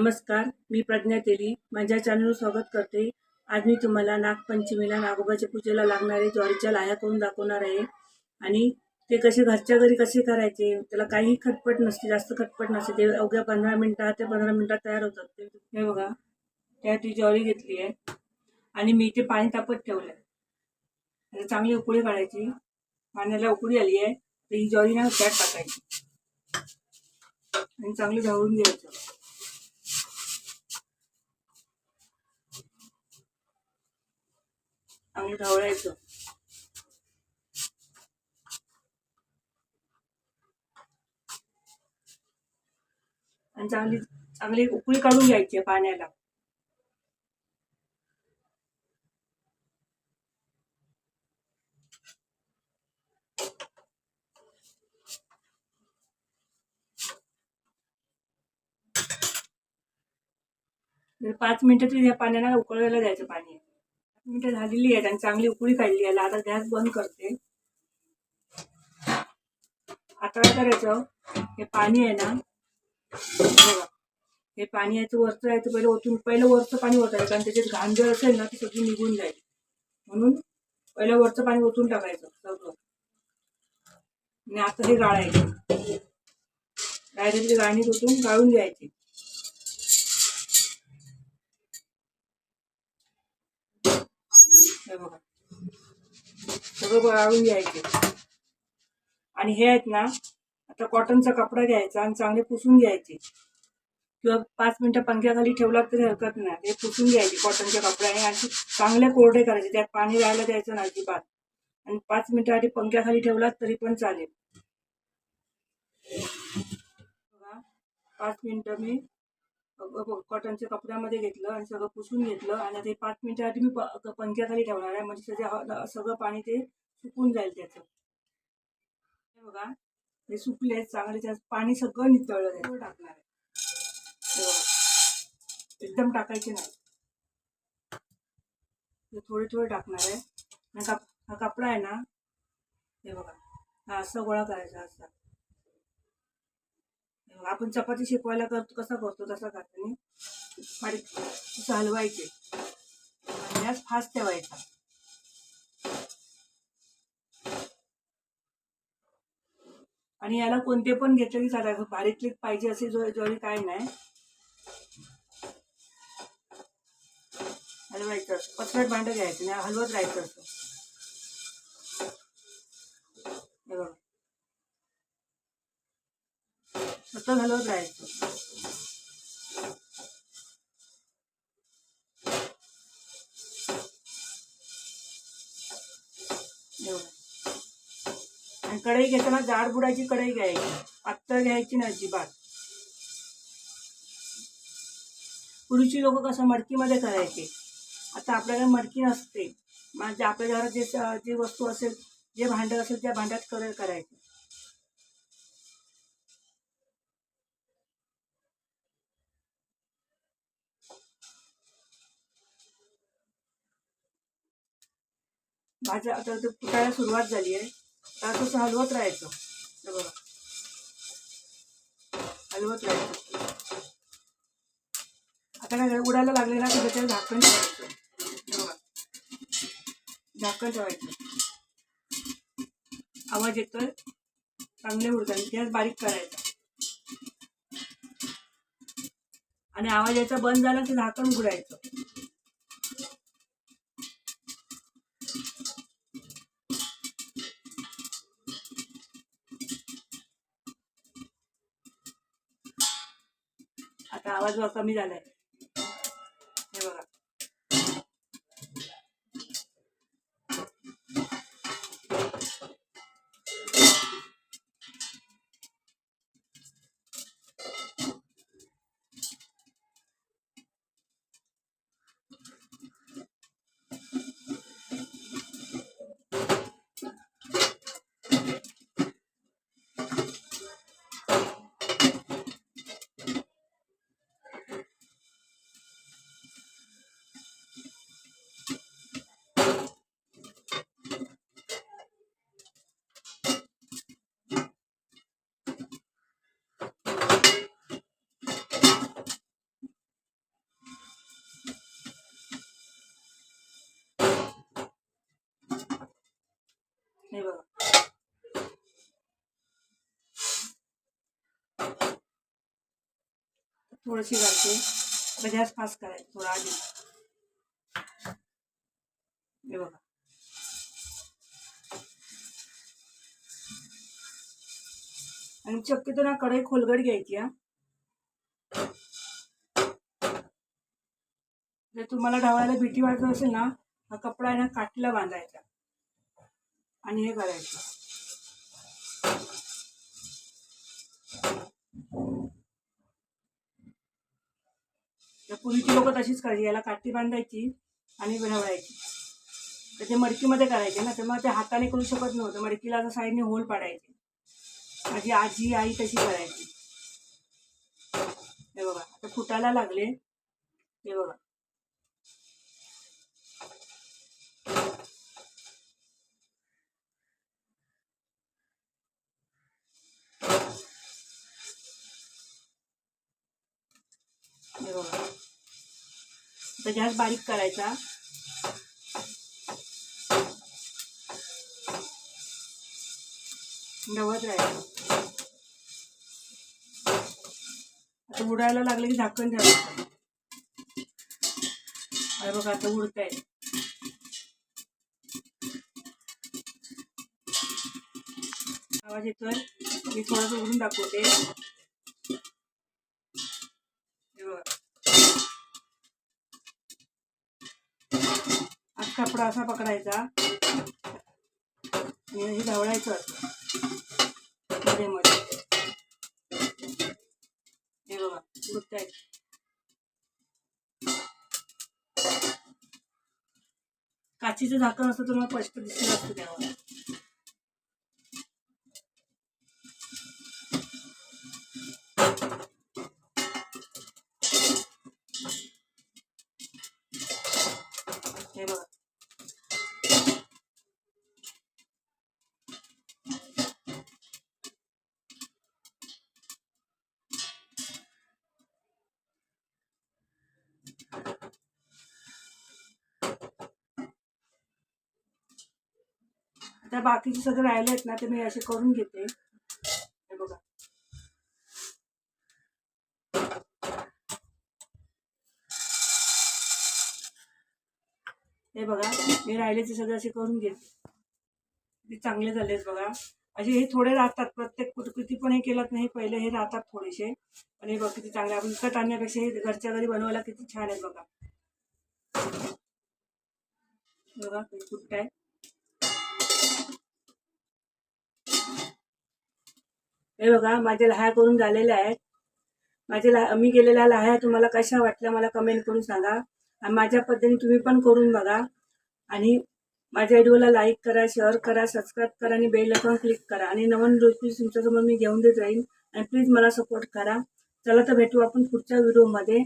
नमस्कार मी प्रज्ञा तेली. माझ्या चॅनलवर स्वागत करते. आज मी तुम्हाला नागपंचमीला नागोबाच्या पूजेला लागणारे ज्वारीच्या लाह्या करून दाखवणार आहे. आणि ते कसे घरच्या घरी कसे करायचे त्याला काही खटपट नसते जास्त खटपट नसते. ते अवघ्या पंधरा मिनटात ते पंधरा मिनटात तयार होतात. ते हे बघा त्यात ती ज्वारी घेतली आहे. आणि मी इथे पाणी तापत ठेवलं आहे चांगली उकळी काढायची. पाण्याला उकळी आली आहे. तर ही ज्वारी ना त्यात टाकायची. आणि चांगली ढवळून घ्यायचं. ढवळायचं. आणि चांगली चांगली उकळी काढून घ्यायची आहे पाण्याला. पाच मिनिटं तरी या पाण्याला उकळायला द्यायचं पाणी. मिनिटं झालेली आहेत आणि चांगली उकळी काढली आहे आता गॅस बंद करते. आता काय करायचं? हे पाणी आहे ना हे बघा. हे पाणी याचं वरचं यायचं पहिलं ओतून पहिलं वरचं पाणी ओतायचं कारण त्याच्यात घाण जर असेल ना ती सगळी निघून जाईल. म्हणून पहिलं वरचं पाणी ओतून टाकायचं सगळं. आणि आता हे गाळायचं. डायरेक्टली गाळणीत ओतून गाळून घ्यायची. हे बघा. सगळं गाळून घ्यायचे आणि हे आहेत ना आता कॉटनचा कपडा घ्यायचा आणि चांगले पुसून घ्यायचे. किंवा पाच मिनिटं पंख्याखाली ठेवला तरी हरकत नाही. हे पुसून घ्यायचे कॉटनच्या कपड्याने आणि चांगले कोरडे करायचे. त्यात पाणी राहायला द्यायचं ना अजिबात. आणि पाच मिनिटं आधी पंख्याखाली ठेवलात तरी पण चालेल. पाच मिनिटं मी कॉटनच्या कपड्यामध्ये घेतलं आणि सगळं पुसून घेतलं आणि ते पाच मिनिटं आधी मी पंख्याखाली ठेवणार आहे. म्हणजे त्याच्या सगळं पाणी ते सुकून जाईल त्याचं. हे बघा हे सुकले चांगले त्यात पाणी सगळं नितळलं आहे. थोडं टाकणार आहे. हे बघा एकदम टाकायचे नाही. थोडे थोडे टाकणार आहे. हा कपडा आहे ना हे बघा हा असा गोळा करायचा असा. आपण चपाती शिकवायला करतो कसा करतो तसा करताना बारीक असं हलवायचे. गॅस फास्ट ठेवायचा. आणि याला कोणते पण घेतले की चालेल बारीक क्लिक पाहिजे असे जो ज्वारी काय नाही. हलवायचं पसरट भांडं घ्यायचं नाही हलवत राहायचं असं. बघा. असं हलवत राहायचं. एवढं. आणि कढई घेताना जाड बुडाची कढई घ्यायची. पातळ घ्यायची ना अजिबात. पूर्वीची लोक कसं मडकीमध्ये करायचे. आता आपल्याकडे मडकी नसते. म्हणजे आपल्या घरात जे जी वस्तू असेल जे भांडं असेल त्या भांड्यात कर करायचे. भाज्या आता ते फुटायला सुरुवात झाली आहे. आता तसं हलवत राहायचं. बघा. हलवत राहायचं. आता काय उडायला लागले ना की त्याच्यावर झाकण ठेवायचं. बघा. झाकण ठेवायचं. आवाज येतोय? चांगले उडतात. गॅस बारीक करायचा. आणि आवाज यायचा बंद झाला की झाकण उघडायचं आवाज कमी झालाय. थोडीशी घालते म्हणजे आता गॅस फास्ट करायचं थोडा आधी. हे बघा. आणि शक्यतो ना कढई खोलगड घ्यायची हा. जर तुम्हाला ढवायला भीती वाटत असेल ना हा कपडा आहे ना काठीला बांधायचा. आणि हे करायचं. तर पूर्वीची लोक तशीच करायची. याला काठी बांधायची आणि ढवळायची तर ते मडकीमध्ये करायचे ना त्यामुळे ते हाताने करू शकत नव्हतं. मडकीला असं साईडने होल पाडायचे. माझी आजी आई तशी करायची. हे बघा आता फुटायला लागले. हे बघा. आता गॅस बारीक करायचा. डवत राहायचं आता उडायला लागलं की झाकण ठेवायचं. अरे बघा आता उडत आहे आवाज येतोय? मी थोडंसं उडून दाखवते हे बघा आज असा पकडायचा. आणि हे ढवळायचं असं मध्ये मध्ये. हे बघा उडत काचीचं झाकण असतं तुम्हाला स्पष्ट दिसलं असतं त्यावर. आता बाकीचे सगळे राहिले आहेत ना ते मी असे करून घेते. हे बघा. हे बघा मी राहिले ते सगळे असे करून घेते. ते चांगले झालेत बघा. असे हे थोडे राहतात प्रत्येक किती पण हे केलं नाही पहिले हे राहतात थोडेसे. आणि हे बघा किती चांगले आपण विकत आणण्यापेक्षा हे घरच्या घरी बनवायला किती छान आहेत बघा. बघा कुठं आहे? हे बघा माझ्या लहाया करून झालेल्या आहेत. माझे ला मी केलेल्या लहाया तुम्हाला कशा वाटल्या मला कमेंट करून सांगा. आणि माझ्या पद्धतीने तुम्ही पण करून बघा. आणि माझ्या व्हिडिओला लाईक करा शेअर करा सबस्क्राईब करा आणि बेल आयकॉन क्लिक करा. आणि नवीन रेसिपी तुमच्यासमोर मी घेऊन देत राहीन आणि प्लीज मला सपोर्ट करा. चला तर भेटू आपण पुढच्या व्हिडिओमध्ये